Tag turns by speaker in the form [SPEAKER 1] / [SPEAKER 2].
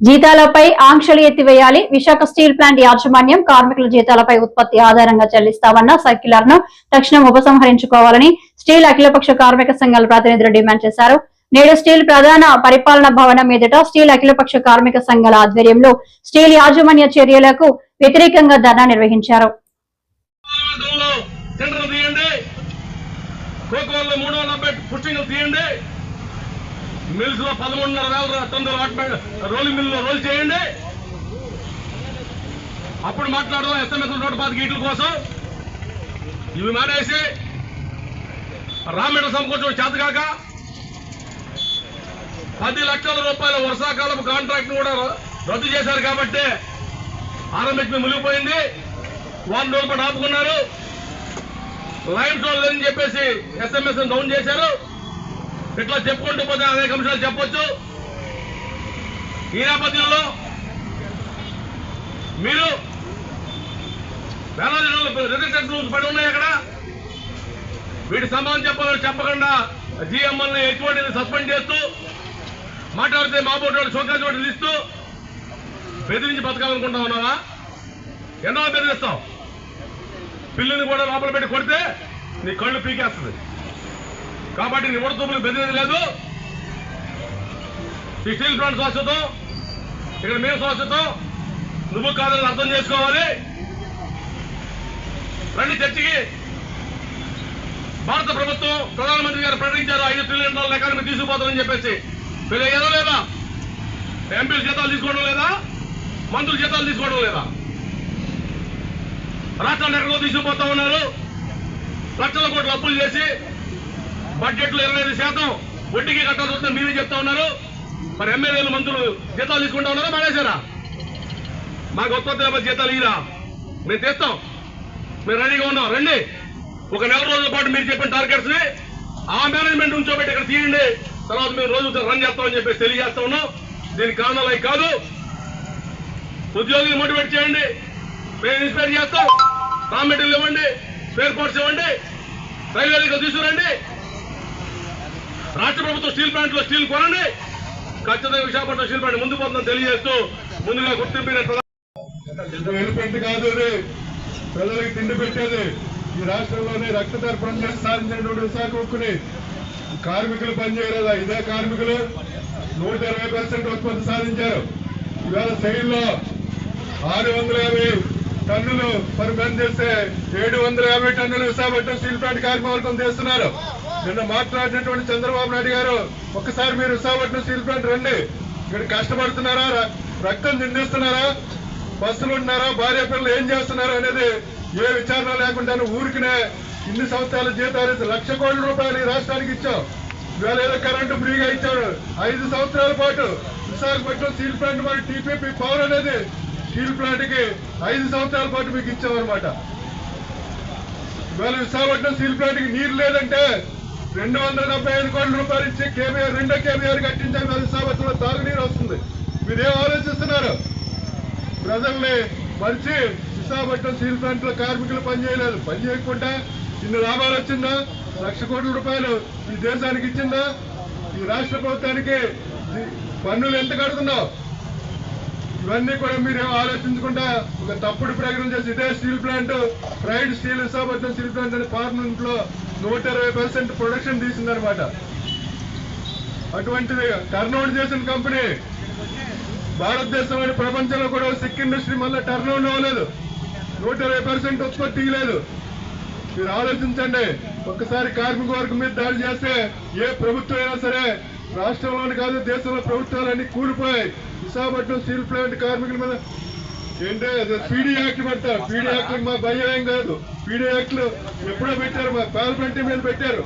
[SPEAKER 1] జీతాలపై ఆంక్షలు ఎత్తివేయాలి. Visakha steel plant యాజమాన్యం కార్మికుల జీతాలపై ఉత్పత్తి ఆధారంగా చెల్లిస్తామన్న సర్క్యులర్ను తక్షణం ఉపసంహరించుకోవాలని స్టీల్ అఖిలపక్ష కార్మిక సంఘాల ప్రతినిధులు డిమాండ్ చేశారు. నేడు స్టీల్ ప్రధాన పరిపాలన భవనం మీదట స్టీల్ అఖిలపక్ష కార్మిక సంఘాల ఆధ్వర్యంలో స్టీల్ యాజమాన్య చర్యలకు వ్యతిరేకంగా ధర్నా నిర్వహించారు.
[SPEAKER 2] మిల్స్లో పదమూడున్నర వేల టన్నుల రోలింగ్ మిల్లో రోల్ చేయండి. అప్పుడు మాట్లాడదాం ఎస్ఎంఎస్ నూట పాతి గీట్ల కోసం. ఇవి మానేసి రామేట సమకూర్చడం చేతకాక పది లక్షల రూపాయల వర్షాకాలపు కాంట్రాక్ట్ కూడా రద్దు చేశారు కాబట్టి ఆరంభించి మునిగిపోయింది. వారం రోజుల పాటు ఆపుకున్నారు. లైన్ టోల్ లేదని చెప్పేసి ఎస్ఎంఎస్ డౌన్ చేశారు. ఇట్లా చెప్పుకుంటూ పోతే అనేక అంశాలు చెప్పొచ్చు. ఈ నేపథ్యంలో మీరు వేలాది రిజిస్టర్ రూల్స్ పడి ఉన్నాయి అక్కడ. వీటి సంబంధం చెప్పాలని చెప్పకుండా జిఎంఎల్ని ఎటువంటి సస్పెండ్ చేస్తూ మాట్లాడితే మా మాబోటి షోకాజ్ నోటీసులు ఇస్తూ బెదిరించి బతకాలనుకుంటా ఉన్నావా? ఎన్నో బెదిరిస్తావు పిల్లని కూడా లోపల పెట్టి కొడితే నీ కళ్ళు పీకేస్తుంది. కాబట్టి నీ ఉడతూపులు బెదిరేది లేదు. ఈ స్టీల్ ప్లాంట్ శాశ్వతం. ఇక్కడ మేము శాశ్వతం. నువ్వు కాదని అర్థం చేసుకోవాలి. రండి చర్చికి. భారత ప్రభుత్వం ప్రధానమంత్రి గారు ప్రకటించారు ఐదు ట్రిలియన్ డాలర్ ఎకానమీ తీసుకుపోతామని చెప్పేసి. మీరు ఏదో లేదా? ఎంపీల జీతాలు తీసుకోవడం లేదా? మంత్రుల జీతాలు తీసుకోవడం లేదా? రాష్ట్రాన్ని ఎక్కడో తీసుకుపోతా ఉన్నారు. లక్షల కోట్లు అప్పులు చేసి బడ్జెట్లో ఇరవై ఐదు శాతం వడ్డీకి కట్టాల్సి వస్తే మీరే చెప్తా ఉన్నారు. మరి ఎమ్మెల్యేలు మంత్రులు జీతాలు తీసుకుంటా ఉన్నారా? మానేశారా? మాకు ఉత్పత్తి లేకపోతే జీతాలు ఇరా మేము తెస్తాం. మేము రెడీగా ఉన్నాం. రండి. ఒక నెల రోజుల పాటు మీరు చెప్పిన టార్గెట్స్ని ఆ మేనేజ్మెంట్ ఉంచోబెట్టి ఇక్కడ తీయండి. తర్వాత మేము రోజు రన్ చేస్తామని చెప్పేసి తెలియజేస్తా ఉన్నాం. దీనికి కారణాలు కాదు. ఉద్యోగులు మోటివేట్ చేయండి. మేము ఇన్స్పైర్ చేస్తాం. రా మెటీరియల్ ఇవ్వండి. స్పేర్ పార్ట్స్ ఇవ్వండి. రైల్వేలకు తీసుకురండి. రాష్ట్ర ప్రభుత్వం స్టీల్ ప్లాంట్లో స్టీల్ కొనండి. ఖచ్చితంగా విశాఖపట్నం స్టీల్ ప్లాంట్ ముందు పోతుందని తెలియజేస్తూ ముందుగా గుర్తింపిన
[SPEAKER 3] కాదు ప్రజలకు తిండి పెట్టేది. ఈ రాష్ట్రంలోనే రక్తదర్పణం చేసి సాధించినటువంటి విశాఖ ఉక్కుని కార్మికులు పనిచేయలేదా? ఇదే కార్మికులు నూట ఇరవై పర్సెంట్ ఉత్పత్తి సాధించారు. ఇవాళ శైలిలో ఆరు వందల యాభై టన్నులు పర్ పని చేస్తే ఏడు వందల యాభై టన్నులు విశాఖపట్నం స్టీల్ ప్లాంట్ కార్మికవర్గం చేస్తున్నారు. నిన్న మాట్లాడినటువంటి చంద్రబాబు నాయుడు గారు ఒక్కసారి మీరు విశాఖపట్నం స్టీల్ ప్లాంట్ రండి. ఇక్కడ కష్టపడుతున్నారా? ర- రక్తం నిందిస్తున్నారా బస్సులు ఉన్నారా భార్య పిల్లలు ఏం చేస్తున్నారు? అనేది ఏ విచారణ లేకుండా ఊరికినే ఇన్ని సంవత్సరాల జీతాలు లక్ష కోట్ల రూపాయలు ఈ రాష్ట్రానికి ఇచ్చాం ఇవాళ ఏదో కరెంటు ఫ్రీగా ఇచ్చాడు. ఐదు సంవత్సరాల పాటు విశాఖపట్నం స్టీల్ ప్లాంట్ మరి టీపీపీ పవర్ అనేది స్టీల్ ప్లాంట్కి ఐదు సంవత్సరాల పాటు మీకు ఇచ్చామన్నమాట. ఇవాళ విశాఖపట్నం స్టీల్ ప్లాంట్కి నీరు లేదంటే రెండు వందల డెబ్బై ఐదు కోట్ల రూపాయలు ఇచ్చి కేబీఆర్ రెండో కేబీఆర్ కట్టించాం విశాఖపట్నంలో తాగునీరు వస్తుంది. మీరేం ఆలోచిస్తున్నారు? ప్రజల్ని మరిచి విశాఖపట్నం స్టీల్ ప్లాంట్లో కార్మికులు పనిచేయలేదు. పని చేయకుండా ఇన్ని లాభాలు వచ్చిందా? లక్ష కోట్ల రూపాయలు ఈ దేశానికి ఇచ్చిందా? ఈ రాష్ట్ర ప్రభుత్వానికి పన్నులు ఎంత కడుతున్నావు? ఇవన్నీ కూడా మీరు ఆలోచించకుండా ఒక తప్పుడు ప్రకటన చేసి ఇదే steel plant pride steel Visakhapatnam steel plant అనే పార్లమెంట్లో నూట ఇరవై పర్సెంట్ ప్రొడక్షన్ తీసిందనమాట అటువంటిది టర్న్అవుట్ చేసిన కంపెనీ భారతదేశంలోని ప్రపంచంలో కూడా సిక్ ఇండస్ట్రీ మళ్ళీ టర్న్అవుట్ అవ్వలేదు. నూట ఇరవై పర్సెంట్ ఉత్పత్తి లేదు మీరు ఆలోచించండి ఒక్కసారి కార్మిక వర్గం మీద దాడి చేస్తే ఏ ప్రభుత్వం అయినా సరే రాష్ట్రంలోని కాదు దేశంలో ప్రభుత్వాలన్నీ కూలిపోయాయి. విశాఖపట్నం స్టీల్ ప్లాంట్ కార్మికుల మీద ఏంటంటే పీడీ యాక్ట్ పెడతారు. పీడీ యాక్ట్ మా భయం ఏం కాదు. పీడీ యాక్ట్లు ఎప్పుడో పెట్టారు మా పార్లమెంట్ మీద పెట్టారు.